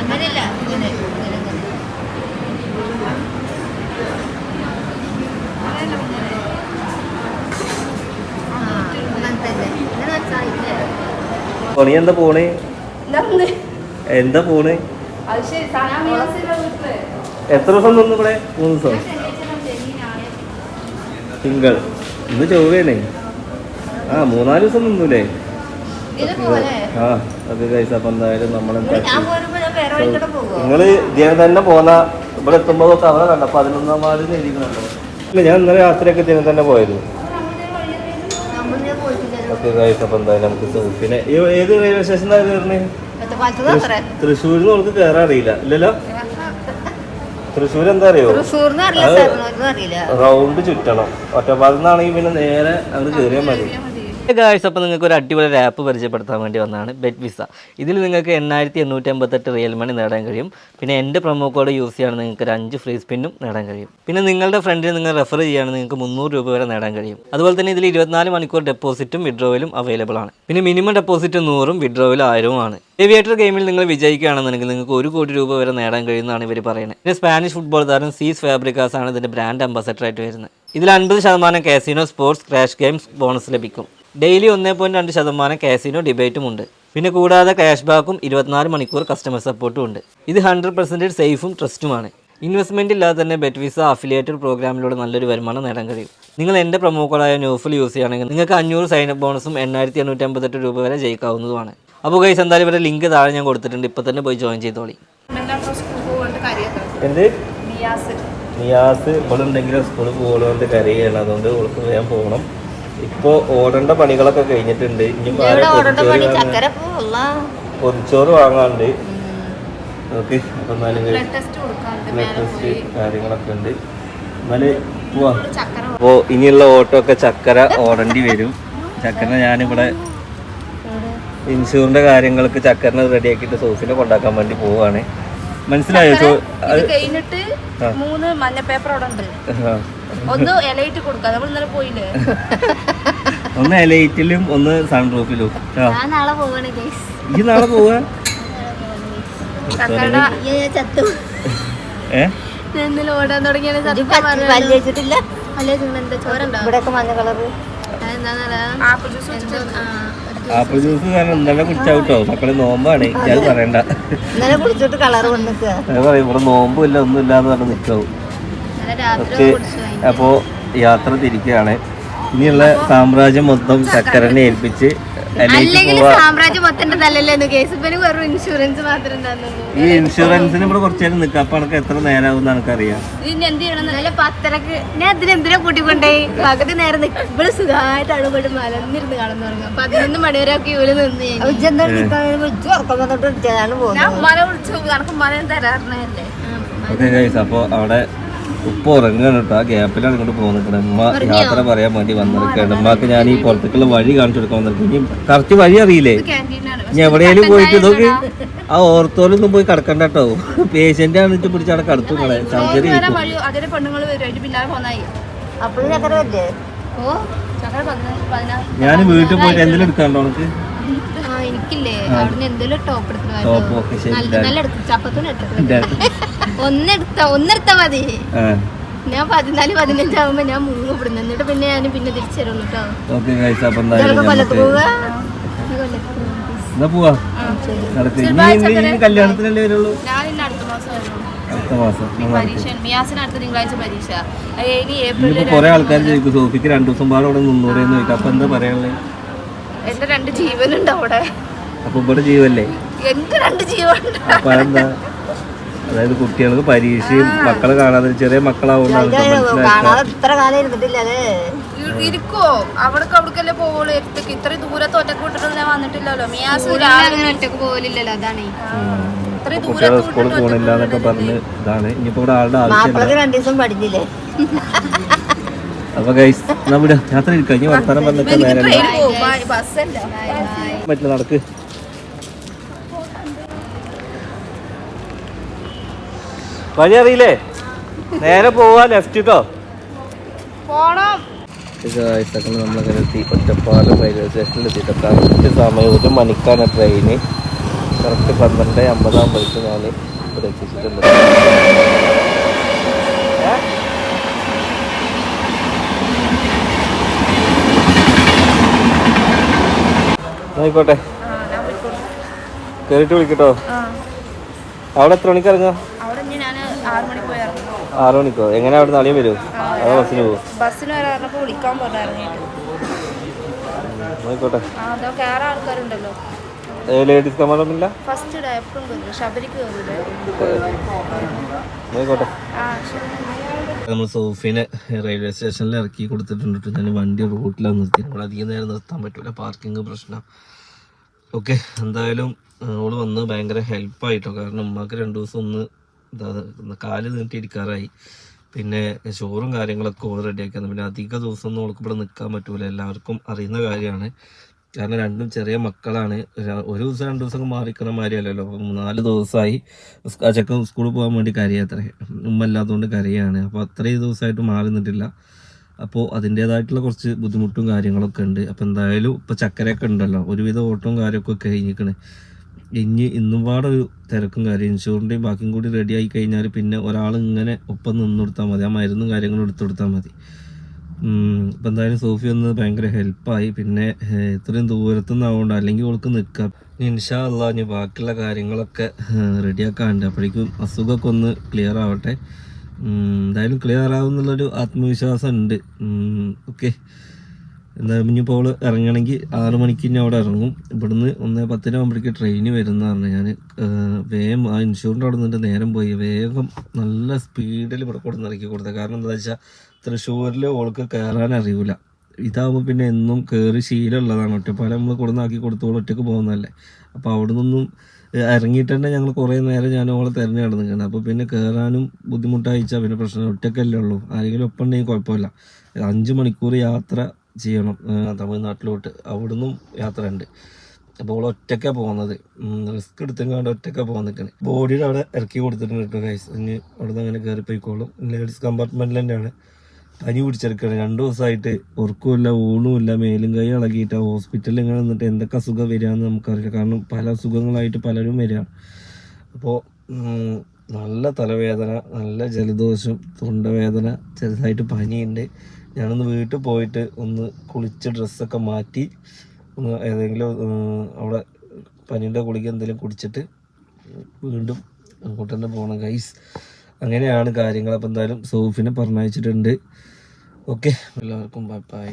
അങ്ങനെയല്ല ഇങ്ങനെ ഇങ്ങനെ നീ എന്താ പോണേ? എന്താ പോണേ? എത്ര ദിവസം നിന്നു ഇവിടെ? മൂന്ന് ദിവസം. തിങ്കൾ. ഇന്ന് ചൊവ്വേണേ ആ മൂന്നാൽ ദിവസം നിന്നൂലേ? ആ അത് കഴിച്ച അപ്പം എന്തായാലും പോകുമോ നിങ്ങൾ ഇതിനെ തന്നെ പോന്ന ഇവിടെ എത്തുമ്പോഴൊക്കെ അവിടെ കണ്ട പതിനൊന്നാം വാർഡിൽ എഴുതിക്കണല്ലോ ഇല്ല ഞാൻ ഇന്നലെ രാത്രിയൊക്കെ ഇതിനെ തന്നെ പോയത്. ഓക്കെ കഴിച്ച അപ്പം എന്തായാലും നമുക്ക് സൂപ്പിനെ ഈ- ഏത് റെയിൽവേ സ്റ്റേഷനാണ് അത്ര? തൃശ്ശൂരിൽ നിന്ന് നമുക്ക് കയറാൻ അറിയില്ല. ഇല്ലല്ലോ? തൃശ്ശൂർ എന്താ അറിയോ? റൗണ്ട് ചുറ്റണം. ഒറ്റപ്പാലത്ത് നിന്നാണെങ്കിൽ പിന്നെ നേരെ അങ്ങോട്ട് കയറിയാൽ മതി. ഗായ്സ് അപ്പോൾ നിങ്ങൾക്ക് ഒരു അടിപൊളി ഒരു ആപ്പ് പരിചയപ്പെടുത്താൻ വേണ്ടി വന്നതാണ് ബെറ്റ് വിസ ഇതിൽ നിങ്ങൾക്ക് എണ്ണായിരത്തി എണ്ണൂറ്റി അമ്പത്തെട്ട് റിയൽ മണി നേടാൻ കഴിയും. പിന്നെ എന്റെ പ്രൊമോ കോഡ് യൂസ് ചെയ്യുകയാണെങ്കിൽ നിങ്ങൾക്ക് ഒരു അഞ്ച് ഫ്രീ സ്പിന്നും നേടാൻ കഴിയും. പിന്നെ നിങ്ങളുടെ ഫ്രണ്ടിന് നിങ്ങൾ റെഫർ ചെയ്യുകയാണെങ്കിൽ നിങ്ങൾക്ക് മുന്നൂറ് രൂപ വരെ നേടാൻ കഴിയും. അതുപോലെ തന്നെ ഇതിൽ ഇരുപത്തിനാല് മണിക്കൂർ ഡെപ്പോസിറ്റും വിഡ്രോവലും അവൈലബിൾ ആണ്. പിന്നെ മിനിമം ഡെപ്പോസിറ്റ് നൂറും വിഡ്രോയിലും ആയിരവും ആണ്. ഏവിയേറ്റർ ഗെയിമിൽ നിങ്ങൾ വിജയിക്കുകയാണെന്നുണ്ടെങ്കിൽ നിങ്ങൾക്ക് ഒരു കോടി രൂപ വരെ നേടാൻ കഴിയുന്നതാണ് ഇവർ പറയുന്നത്. പിന്നെ സ്പാനിഷ് ഫുട്ബോൾ താരം സീസ് ഫാബ്രിക്കാസ് ആണ് ഇതിന്റെ ബ്രാൻഡ് അംബാസഡർ ആയിട്ട് വരുന്നത്. ഇതിൽ അൻപത് ശതമാനം casino sports crash games bonus ലഭിക്കും. ഡെയിലി ഒന്നേ പോയിന്റ് രണ്ട് ശതമാനം കാസിനോ ഡിബേറ്റും ഉണ്ട്. പിന്നെ കൂടാതെ ക്യാഷ് ബാക്കും ഇരുപത്തിനാല് മണിക്കൂർ കസ്റ്റമർ സപ്പോർട്ടും ഉണ്ട്. ഇത് ഹൺഡ്രഡ് പെർസെന്റേജ് സേഫും ട്രസ്റ്റുമാണ് ഇൻവെസ്റ്റ്മെന്റ് ഇല്ലാതെ തന്നെ ബെറ്റ് വിസ അഫിലിയേറ്റഡ് പ്രോഗ്രാമിലൂടെ നല്ലൊരു വരുമാനം നേടാൻ കഴിയും. നിങ്ങൾ എന്റെ പ്രൊമോ കോഡായ ന്യൂഫിൽ യൂസ് ചെയ്യുകയാണെങ്കിൽ നിങ്ങൾക്ക് അഞ്ഞൂറ് സൈനപ്പ് ബോണസും എണ്ണായിരത്തി എണ്ണൂറ്റി അമ്പത്തെട്ട് രൂപ വരെ ജയിക്കാവുന്നതുമാണ്. അപ്പോൾ ഗൈസ് എന്തായാലും ഇവരുടെ ലിങ്ക് താഴെ ഞാൻ കൊടുത്തിട്ടുണ്ട്. ഇപ്പോൾ തന്നെ പോയി ജോയിൻ ചെയ്തോളി. എന്ത്? നിയാസ് ഉണ്ടെങ്കിലും സ്കൂളിൽ പോകുന്നതുകൊണ്ട് കരയാണ് അതുകൊണ്ട് ഓൾക്ക് വേഗം പോകണം. ഇപ്പോൾ ഓടേണ്ട പണികളൊക്കെ കഴിഞ്ഞിട്ടുണ്ട്. ഇനി പൊതിച്ചോറ് വാങ്ങാണ്ട് ഓക്കെ അപ്പം എന്നാലും ബ്ലഡ് ടെസ്റ്റ് കാര്യങ്ങളൊക്കെ ഉണ്ട്. എന്നാൽ അപ്പോൾ ഇനിയുള്ള ഓട്ടോ ഒക്കെ ചക്കര ഓടേണ്ടി വരും. ചക്കര ഞാനിവിടെ ഇൻഷൂറിന്റെ കാര്യങ്ങൾക്ക് ചക്കരനെ റെഡിയാക്കിയിട്ട് സോഫിനെ കൊണ്ടാക്കാൻ വേണ്ടി പോവാണ്. മനസ്സിലായോ? മൂന്ന് മഞ്ഞ പേപ്പർ അവിടെ ഉണ്ട്. ഒന്ന് എലൈറ്റ് കൊടുക്കാം നമ്മൾ ഇന്നലെ പോയില്ലേ? ഒന്ന് എലൈറ്റിലും ഒന്ന് സൺറൂഫിലും ഞാൻ നാളെ പോവാണ് ഈ നാളെ പോവാ? ചക്കയുടെ ചത്തു. ഏ? ഇന്നലെ ഓടാൻ തുടങ്ങിയാണ് ഇവിടെയൊക്കെ മഞ്ഞ കളറ് ആപ്പിൾ ജ്യൂസ് വെച്ചിട്ട് ആപ്പിൾ ജ്യൂസ് കാരണം ഇന്നലെ കുടിച്ചാട്ടോ മക്കളെ നോമ്പാണ് ഞാൻ പറയണ്ട. ഇന്നലെ കുടിച്ചിട്ട് കളർ വന്നിട്ട് ഞാൻ പറയും ഇവിടെ ഒന്നും ഒന്നുമില്ല എന്ന് പറഞ്ഞ് നിൽക്കാവും. ഓക്കെ അപ്പോൾ യാത്ര തിരിക്കുകയാണ് ഇനിയുള്ള സാമ്രാജ്യം മൊത്തം ചക്കരനെ ഏൽപ്പിച്ച് ഈ ഇൻഷുറൻസിന് ഇവിടെ കുറച്ചേരം നിൽക്കാം അപ്പൊ എനിക്ക് എത്ര നേരാവും ചെയ്യണം നല്ല പത്തരക്ക് കൂട്ടിക്കൊണ്ടേ പകുതി നേരം നിക്ക്- ഇവിടെ സുഖമായിട്ട് അവിടെ മലന്നിരുന്ന് കാണുന്നു തുടങ്ങും പതിനൊന്ന് ഒക്കെ ഇവർ നിന്ന് മല വിളിച്ചു കണക്ക് മല തരാറിനല്ലേ ഓക്കെ അപ്പോൾ അവിടെ ഉപ്പ് ഉറങ്ങാണ് കേട്ടോ. ആ ഗ്യാപ്പിലാണ് ഇങ്ങോട്ട് പോകുന്നത് ഉമ്മ യാത്ര പറയാൻ വേണ്ടി വന്നിരിക്കുകയാണ് ഉമ്മക്ക് ഞാൻ ഈ പുറത്തേക്കുള്ള വഴി കാണിച്ചു കൊടുക്കാൻ വന്നിരിക്കും ഇനി കറക്റ്റ് വഴി അറിയില്ലേ? ഇനി എവിടെയെങ്കിലും പോയിട്ട് ഇതൊക്കെ ആ ഓർത്തോലൊന്നും പോയി കിടക്കണ്ട കേട്ടോ. പേഷ്യന്റ് ആണെന്ന് പിടിച്ച് അവിടെ കടത്തു നിങ്ങളെ സർജറി ഞാൻ വീട്ടിൽ പോയിട്ട് എന്തെങ്കിലും എടുക്കാണ്ടോ ആ എനിക്കില്ലേ അവിടുന്ന് എന്തെങ്കിലും ടോപ്പ് എടുത്തിട്ട് നല്ല നല്ല എടുത്തു ചപ്പത്തൂന് എടുത്തു ഒന്നെടുത്ത ഒന്നെടുത്താ മതി. ഞാൻ പതിനാല് പതിനഞ്ചാവുമ്പോ ഞാൻ മൂന്ന് ഇവിടുന്ന്. എന്നിട്ട് പിന്നെ ഞാൻ പിന്നെ തിരിച്ചു തരുള്ളൂ കേട്ടോ. കൊല്ലത്ത് പോവുക ഇനി ഇനി ഇനി ഞാൻ ഇന്ന് അടുത്ത മാസം വരുള്ളൂ. അടുത്ത മാസം. ഈ പരീക്ഷ മിയാസിന് അടുത്ത തിങ്കളാഴ്ച പരീക്ഷ. ഇനി ഏപ്രിൽ ഇനിയിപ്പോ ആൾക്കാർ ചോദിക്കും സോഫിക്ക് രണ്ടു ദിവസം പാടെ അവിടെ നിന്നൂടെന്ന് ചോദിക്കും. അപ്പൊ എന്താ പറയാനുള്ളത് എന്റെ രണ്ട് ജീവനുണ്ട് അവിടെ. അപ്പൊ ഇവിടെ ജീവല്ലേ? എന്റെ രണ്ട് ജീവനുണ്ട്. അപ്പൊ അതെന്താ? അതായത് കുട്ടികൾക്ക് പരീക്ഷയും മക്കളെ കാണാതെ ചെറിയ മക്കളാവുന്ന ഇപ്പൊ മനസ്സിലാക്കുക. ഇത്ര കാലം ഇരുന്നിട്ടില്ല ഇരിക്കോ? അവിടേക്ക് അവിടേക്കല്ലേ പോവുള്ളൂ? എടുത്തേക്ക് ഇത്രയും ദൂരത്ത് ഒറ്റയ്ക്ക് വിട്ടിട്ട് ഞാൻ വന്നിട്ടില്ലല്ലോ. മിയാസ് രാവിലെ ഒറ്റയ്ക്ക് പോവില്ലല്ലോ അതാണ്. കുട്ടികളെ ദൂരത്ത് സ്കൂളിൽ പോകണില്ല എന്നൊക്കെ പറഞ്ഞ് ഇതാണ്. ഇനിയിപ്പോ ഇവിടെ ആളുടെ മാപ്പിളക്ക് രണ്ടു ദിവസം പഠിച്ചില്ലേ? അപ്പൊ ഗൈസ് നമ്മുടെ യാത്ര കഴിഞ്ഞ് വർത്താനം വന്നിട്ട് നേരെ പറ്റില്ല നടക്ക്. വഴി അറിയില്ലേ? നേരെ പോവാ ലെഫ്റ്റ് കേട്ടോ പോണം. സകലം നമ്മളങ്ങനെ എത്തി. ഒറ്റപ്പാലം റെയിൽവേ സ്റ്റേഷനിൽ എത്തിയിട്ട്. കറക്റ്റ് സമയം ഒരു മണിക്കാണ് ട്രെയിന് കറക്റ്റ് പന്ത്രണ്ട് അമ്പതാകുമ്പോഴേക്ക് ഞാൻ ഇവിടെ എത്തിച്ചിട്ടുണ്ട് ഏ? ആയിക്കോട്ടെ. കേറിട്ട് വിളിക്കട്ടോ. അവിടെ എത്ര മണിക്ക് ഇറങ്ങാം ആറു മണിക്ക്? എങ്ങനെ അവിടെ നാളെയും വരുമോ അതോ ബസ്സിന് പോകും ആയിക്കോട്ടെ. ലേഡീസ് കയറില്ലേ ആയിക്കോട്ടെ. നമ്മൾ സോഫിനെ റെയിൽവേ സ്റ്റേഷനിൽ ഇറക്കി കൊടുത്തിട്ടുണ്ട് ഞാൻ വണ്ടി റൂട്ടിലാണ് നിർത്തി നമ്മൾ അധികം നേരം നിർത്താൻ പറ്റൂല. പാർക്കിംഗ് പ്രശ്നം. ഓക്കെ എന്തായാലും അവൾ വന്ന് ഭയങ്കര ഹെൽപ്പായിട്ടോ കാരണം ഉമ്മാക്ക് രണ്ട് ദിവസം ഒന്ന് ഒന്ന് കാൽ നീട്ടിയിരിക്കാറായി പിന്നെ ഷോറും കാര്യങ്ങളൊക്കെ ഓൾ റെഡിയാക്കിയാണ് പിന്നെ അധിക ദിവസം ഒന്നും ഓൾക്ക് ഇവിടെ നിൽക്കാൻ പറ്റൂല. എല്ലാവർക്കും അറിയുന്ന കാര്യമാണ്. കാരണം രണ്ടും ചെറിയ മക്കളാണ്. ഒരു ദിവസം രണ്ട് ദിവസം മാറിക്കുന്ന മാതിരിയല്ലല്ലോ. നാല് ദിവസമായി ആ സ്കൂളിൽ പോകാൻ വേണ്ടി കരയത്രേ. ഉമ്മ ഇല്ലാത്തതുകൊണ്ട് കരയാണ്. അപ്പോൾ അത്രയും ദിവസമായിട്ട് മാറി നിന്നിട്ടില്ല. അപ്പോൾ അതിന്റേതായിട്ടുള്ള കുറച്ച് ബുദ്ധിമുട്ടും കാര്യങ്ങളൊക്കെ ഉണ്ട്. അപ്പോൾ എന്തായാലും ഇപ്പോൾ ചക്കരയൊക്കെ ഉണ്ടല്ലോ. ഒരുവിധ ഓട്ടവും കാര്യമൊക്കെ കഴിഞ്ഞിരിക്കണ്. ഇനി ഇന്നും പാടെ ഒരു തിരക്കും കാര്യം ഇൻഷുറിന്റെയും ബാക്കിയും കൂടി റെഡി ആയി കഴിഞ്ഞാൽ പിന്നെ ഒരാൾ ഇങ്ങനെ ഒപ്പം നിന്ന് കൊടുത്താൽ മതി. ആ മരുന്നും കാര്യങ്ങളും എടുത്തു കൊടുത്താൽ മതി. ഇപ്പം എന്തായാലും സോഫി ഒന്ന് ഭയങ്കര ഹെൽപ്പായി പിന്നെ ഇത്രയും ദൂരത്തുനിന്നാവുകൊണ്ട് അല്ലെങ്കിൽ ഓൾക്ക് നിൽക്കാം ഇനി ഇൻഷാ അല്ല ഇനി ബാക്കിയുള്ള കാര്യങ്ങളൊക്കെ റെഡിയാക്കാനുണ്ട് അപ്പോഴേക്കും അസുഖമൊക്കെ ഒന്ന് ക്ലിയർ ആവട്ടെ. എന്തായാലും ക്ലിയർ ആവുന്നുള്ളൊരു ആത്മവിശ്വാസം ഉണ്ട് ഓക്കെ എന്തായാലും ഇനിയിപ്പോൾ അവൾ ഇറങ്ങണമെങ്കിൽ ആറ് മണിക്ക് ഇനി അവിടെ ഇറങ്ങും. ഇവിടുന്ന് ഒന്ന് പത്തിനാകുമ്പോഴേക്ക് ട്രെയിന് വരുന്നതാണ് ഞാൻ വേഗം ആ ഇൻഷുറിന്റെ അവിടെ നിന്നിട്ട് നേരം പോയി. വേഗം നല്ല സ്പീഡിൽ ഇവിടെ കൊടുന്ന് ഇറക്കി കൊടുത്തത് കാരണം എന്താ വെച്ചാൽ തൃശ്ശൂരിൽ ഓൾക്ക് കയറാൻ അറിയൂല. ഇതാകുമ്പോൾ പിന്നെ എന്നും കയറി ശീലമുള്ളതാണ്. ഒറ്റപ്പാലം നമ്മൾ കൊടുന്നാക്കി കൊടുത്തോളം ഒറ്റയ്ക്ക് പോകുന്നതല്ലേ. അപ്പോൾ അവിടെ നിന്നും ഇറങ്ങിയിട്ട് തന്നെ ഞങ്ങൾ കുറേ നേരം ഞാൻ ഓളെ തിരഞ്ഞു നടന്നിട്ടുണ്ട് അപ്പോൾ പിന്നെ കയറാനും ബുദ്ധിമുട്ടായിച്ചാൽ പിന്നെ പ്രശ്നം. ഒറ്റക്കല്ലേ ഉള്ളൂ. ആരെങ്കിലും ഒപ്പം ഉണ്ടെങ്കിൽ കുഴപ്പമില്ല. അഞ്ച് മണിക്കൂർ യാത്ര ചെയ്യണം തമിഴ്നാട്ടിലോട്ട്. അവിടുന്നും യാത്ര ഉണ്ട് അപ്പോൾ അവൾ ഒറ്റക്കാണ് പോകുന്നത് റിസ്ക് എടുത്തെങ്ങാണ്ട് ഒറ്റക്കാണ് പോകാൻ നിൽക്കുന്നത് ബോഡിയുടെ അവിടെ ഇറക്കി കൊടുത്തിട്ടുണ്ട് കേട്ടോ ഗൈസ് ഇനി അവിടുന്ന് അങ്ങനെ കയറി പോയിക്കോളും ലേഡീസ് കമ്പാർട്ട്മെന്റിൽ തന്നെയാണ്. പനി പിടിച്ചെടുക്കണം രണ്ടു ദിവസമായിട്ട് ഉറക്കമില്ല ഊണുമില്ല മേലും കൈ ഇളകിയിട്ട് ഹോസ്പിറ്റലിൽ ഇങ്ങനെ നിന്നിട്ട് എന്തൊക്കെ അസുഖം വരികയെന്ന് നമുക്കറിയില്ല. കാരണം പല അസുഖങ്ങളായിട്ട് പലരും വരികയാണ്. അപ്പോൾ നല്ല തലവേദന നല്ല ജലദോഷം തൊണ്ടവേദന ചെറുതായിട്ട് പനിയുണ്ട്. ഞാനൊന്ന് വീട്ടിൽ പോയിട്ട് ഒന്ന് കുളിച്ച് ഡ്രസ്സൊക്കെ മാറ്റി ഒന്ന് ഏതെങ്കിലും അവിടെ പനീന്റെ ഗുളിക എന്തെങ്കിലും കുടിച്ചിട്ട് വീണ്ടും അങ്ങോട്ട് തന്നെ പോകണം. ഗൈസ് അങ്ങനെയാണ് കാര്യങ്ങൾ. അപ്പോൾ എന്തായാലും സോഫിനെ പറഞ്ഞയച്ചിട്ടുണ്ട്. ഓക്കെ എല്ലാവർക്കും ബൈ ബൈ